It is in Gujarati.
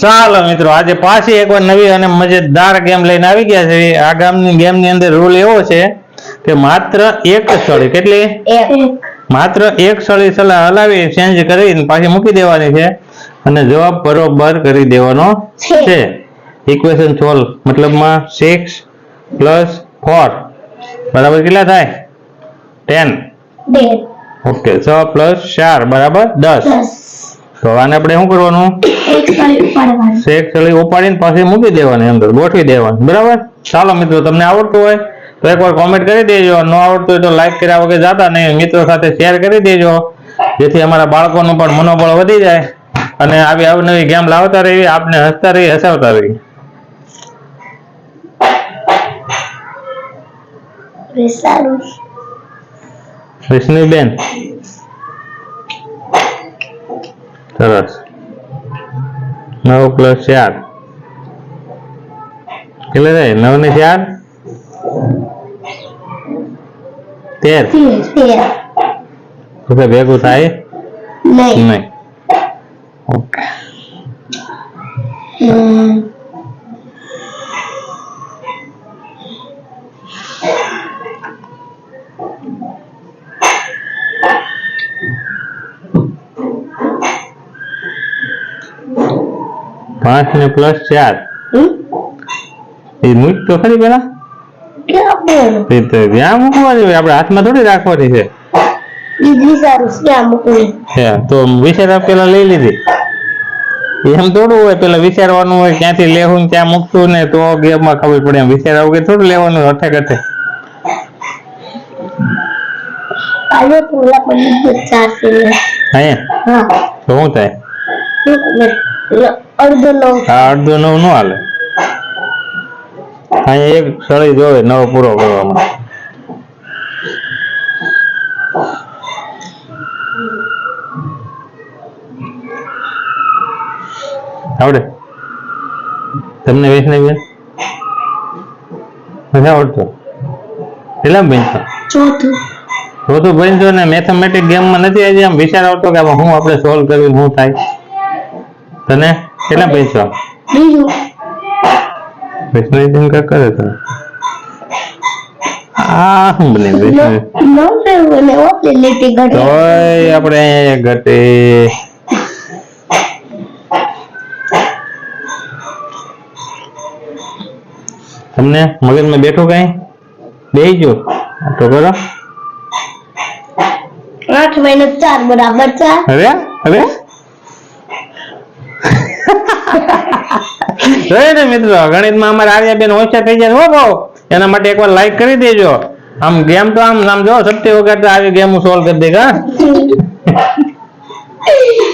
ચાલો મિત્રો આજે પાછી એકવાર નવી અને મજેદાર ગેમ લઈને આવી ગયા છે. આ ગામની ગેમની અંદર રૂલ એવો છે કે માત્ર એક સળી કેટલી? માત્ર એક સળી સલાહ હલાવી ચેન્જ કરીને પાછી મૂકી દેવાની છે અને જવાબ બરોબર કરી દેવાનો છે. ઇક્વેશન સોલ્વ મતલબમાં સિક્સ પ્લસ ફોર બરાબર કેટલા થાય? ટેન ઓકે છ પ્લસ ચાર બરાબર દસ. તો આને આપણે શું કરવાનું? શેક સળી ઉપાડીને પાછી મૂકી દેવાની અંદર ગોઠવી દેવાની. બરાબર? ચાલો મિત્રો તમને આવડતું હોય તો એકવાર કોમેન્ટ કરી દેજો. ન આવડતું હોય તો લાઈક કર્યા વગર જાતા નહીં. મિત્રો સાથે શેર કરી દેજો જેથી અમારા બાળકોનું પણ મનોબળ વધી જાય અને આવી અવનવી ગેમ લાવતા રહી આપને હસતા રહી હસાવતા રહી બે સરસ. નવ પ્લસ ચાર. કેટલે થાય? નવ ને ચાર? તેર. તો ભેગું થાય? નહીં. નહીં. ઓકે. પાંચ ને પ્લસ ચાર. એ મૂક તો ખરી પેલા? એ તો ત્યાં મૂકવાની હોય આપણે હાથમાં થોડી રાખવાની છે. તો વિચાર પેલા લઈ લીધી. એમ થોડું હોય પેલા વિચારવાનું હોય ક્યાંથી લેવું ક્યાં મૂકશું ને તો ગેમમાં ખબર પડે. એમ વિચાર કે થોડું લેવાનું અઠે કઠે તો શું થાય? અડધો નવ. આ અડધો નવ નો હાલે. અહીંયા એક સળી જોવે નવ પૂરો કરવામાં. આવડે? તમને વૈષ્ણવી નથી આવડતો? કેટલા બનશો ચોથું. ચોથું બેનશો ને મેથેમેટિક ગેમમાં નથી આજે આમ વિચાર આવતો કે આમાં હું આપણે સોલ્વ કરવી હું થાય? તને? કેટલા પૈસા? બીજું. વૈષ્ણવી બેન કાંઈક કરે તો. આ શું બને વૈષ્ણવી નવ અને ઓપલી ઘટે તોય આપણે ઘટે. તમને મગજમાં બેઠો કઈ? બેહી ગયો? તો કરો. આઠ મહિના ચાર બરાબર ચાર અરે અરે? જોયું ને મિત્રો, ગણિતમાં અમારે આર્યાબેન હોશિયાર થઈ જાય હો ભાવ? એના માટે એકવાર લાઈક કરી દેજો. આમ ગેમ તો આમ આમ જો, સત્ય વગર આવી ગેમ સોલ્વ કરી દે કા